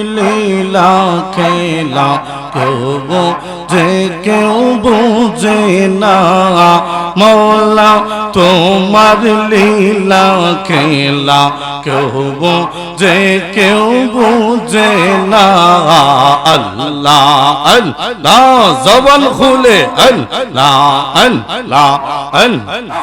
إلا লীলা খেলা কেউ যে কেউ বুঝে না। মৌলা, তোমার লীলা খেলা কেউ যে কেউ বুঝে না। আল্লাহ আল্লাহ, জবান খুলে, আল্লাহ আল্লাহ আল্লাহ।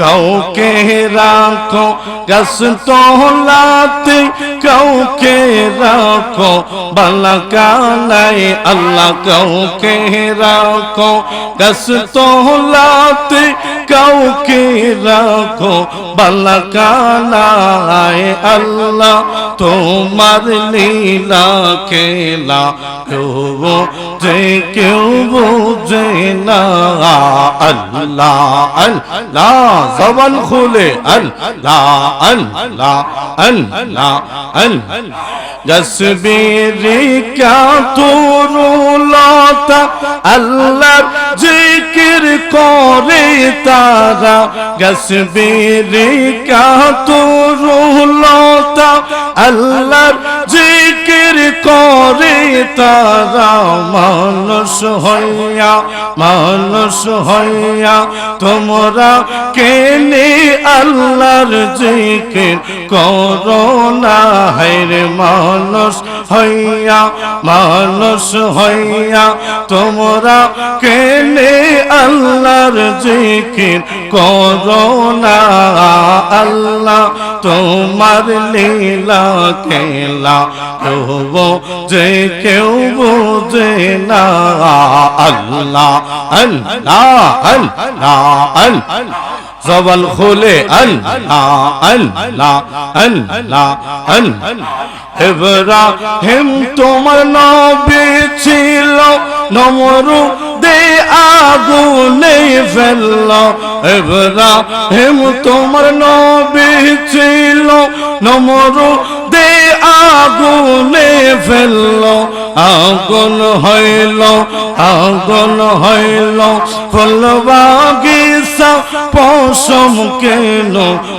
কাউকে রাখো গাছ তোলাতে কাউকে রাখো বালাকালাই আল্লাহ কাউকে রাখো। গাছ তোলাতে কাউকে রাখো বালাকালাই আল্লাহ, তোমার লীলা খেলা কেউ যে কেউ বুঝে না। আল্লাহ আল্লাহ, জবান খুলে। আল্লাহ আল্লাহ আল্লাহ আল্লাহ। জসবিরি কাতুরুলতা আল্লাহ জিকির করে তারা গসবিরি কাতুরুলতা আল্লাহ জিকির করে তারা মানুষ হইয়া মানুষ হইয়া। তোমরা কেনে আল্লাহর জিকির করো না? হাইরে মানুষ হইয়া মানুষ হইয়া। তোমরা কেনে আল্লাহর জিকির করো না? আল্লাহ তোমার লীলা খেলা কেউ যে কেউ বোঝে না। আল্লাহ আল্লাহ আল্লাহ আল্লাহ। জবান খুলে আল্লাহ আল্লাহ আল্লাহ আল্লাহ। ইব্রাহিম তোমার নবী ছিল, নমরু দে আগুনে ফেলল। ইব্রাহিম তোমার নবী ছিল, নমরু আগুনে ফেলল, আগুন হইল আগুন হইল। ফল পশম কেন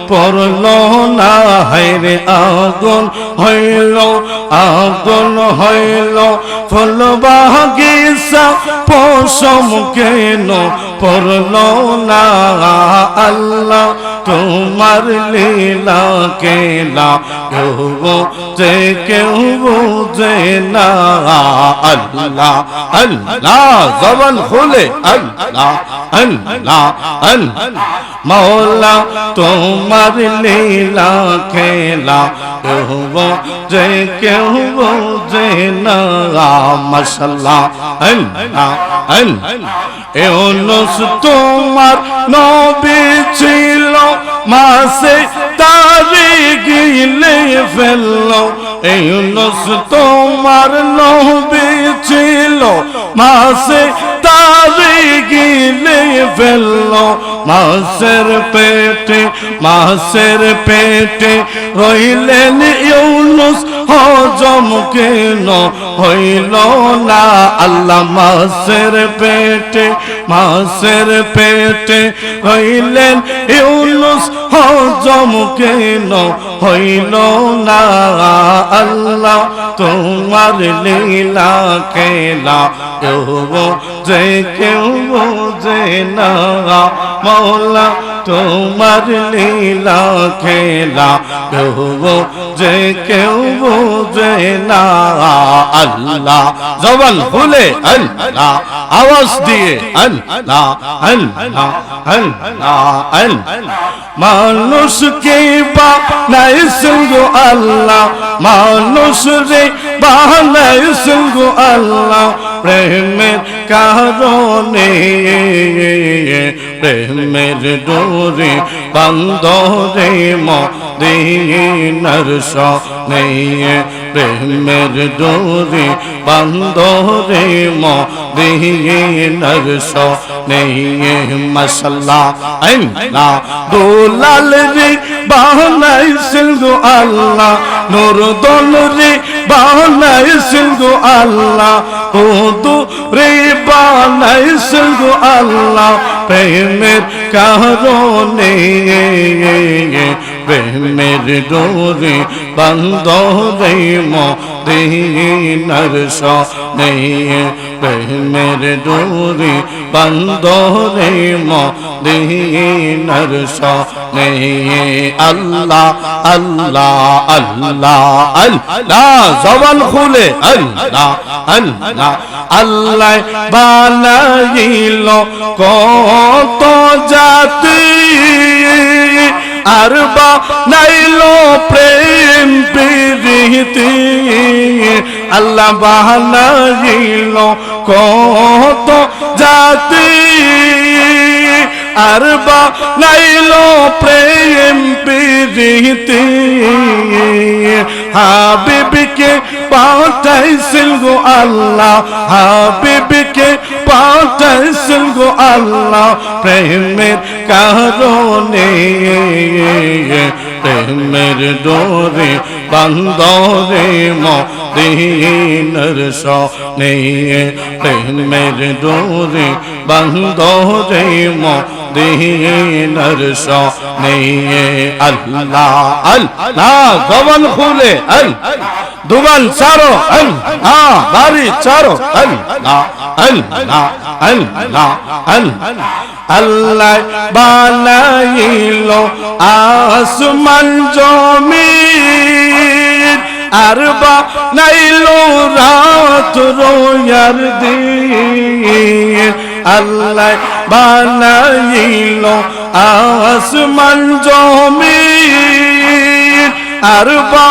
পড়ল না? হাইরে আগুন হইল আগুন হইল। ফল পশম কেন পড়ল না আল্লাহ, তোমার লীলা কেলা যে কেউ বুঝে না আল্লাহ আল্লাহ, জবান খুলে আল্লাহ আল্লাহ আল্লাহ। মৌলা তোমার লীলা খেলা যে কেউ বুঝে না মশাল্লা আল্লাহ আল্লাহ। এ অনুস তোমার নবী ছিল, মাসে তারি গিলে ফেলল। এই অনুস তোমার নবী ছিল, মাসে তারি গিলে ফেলল। মাসের পেটে মাসের পেটে রইলেন ইউনুস হজম কেন হইল না? আল্লাহ মাসের পেটে মাসের পেটে হইলেন ইউনুস, হজম কেন হইল না? আল্লাহ তোমার লীলা খেলা, কেউ যে কেউ বোঝে না। মৌলা তোমার লীলা খেলা কেউ যে কেউ বোঝে না। আল্লাহ, জবান খুলে, আল্লাহ, আওয়াজ দিয়ে, আল্লাহ আল্লাহ আল্লাহ আল্লাহ। মানুষকে বা নাই সঙ্গো আল্লাহ, মানুষ রে বাহানাই সঙ্গো আল্লাহ, প্রেমের কারণে। প্রেমের ডোরে বান্দরে মদিনার সনে প্রেমের ডোরে বান্দরে মদিনার সনে মশলা আইনা দোলাল রে বানাইছিল গো আল্লাহ নূর দল রে বানাইছিল গো আল্লাহ ও দু রে বানাইছিল গো আল্লাহ, প্রেমের কারণে প্রেমের ডোরে বন্ধরে মদিনার সনে প্রেমের ডোরে বন্ধরে মদিনার সনে আল্লাহ আল্লাহ আল্লাহ আল্লাহ, জবান খুলে। আল্লাহ আল্লাহ আল্লাহ বানাইল কত জাতি। আর বা নাইলো প্রেম প্রীতি। আল্লাহ বানাইল কত জাতি। আর বা নাইলো প্রেম প্রীতি। হাবিবকে পাঠাইছিল গো আল্লাহ, হাবিবকে পাঠাইছিল গো আল্লাহ, প্রেমের কারণে। প্রেমের ডোরে বন্দরে, মদিনার সনে প্রেমের ডোরে বন্দরে, মদিনার সনে আল্লাহ আল্লাহ, জবান খুলে, আল্লাহ। দুবান চারো আল্লাহ। বাড়ি চারো আল্লাহ আল্লাহ। আল্লাহ আল্লাহ আল্লাহ বানাইল আসমান জমিন আর নাইলো রাত রোয়ার দিন আল্লাহ বানাইল আসমান জমিন আর বা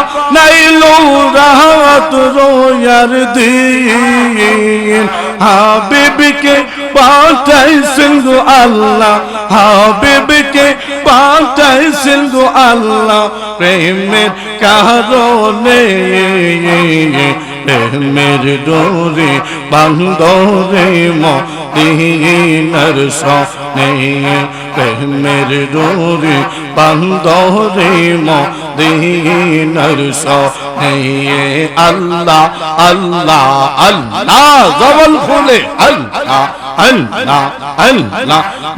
রাত রোয়ার দিন হাবিবকে পাঠাইছেন গো আল্লাহ, হাবিবকে পাঠাইছেন গো আল্লাহ। প্রেমের কারণে, প্রেমের ডোরে বান্ধরে মদিনার সনে প্রেমের ডোরে বান্ধরে মদিনার সনে আল্লাহ আল্লাহ আল্লাহ জবল খুলে আল্লাহ আল্লাহ আল্লাহ।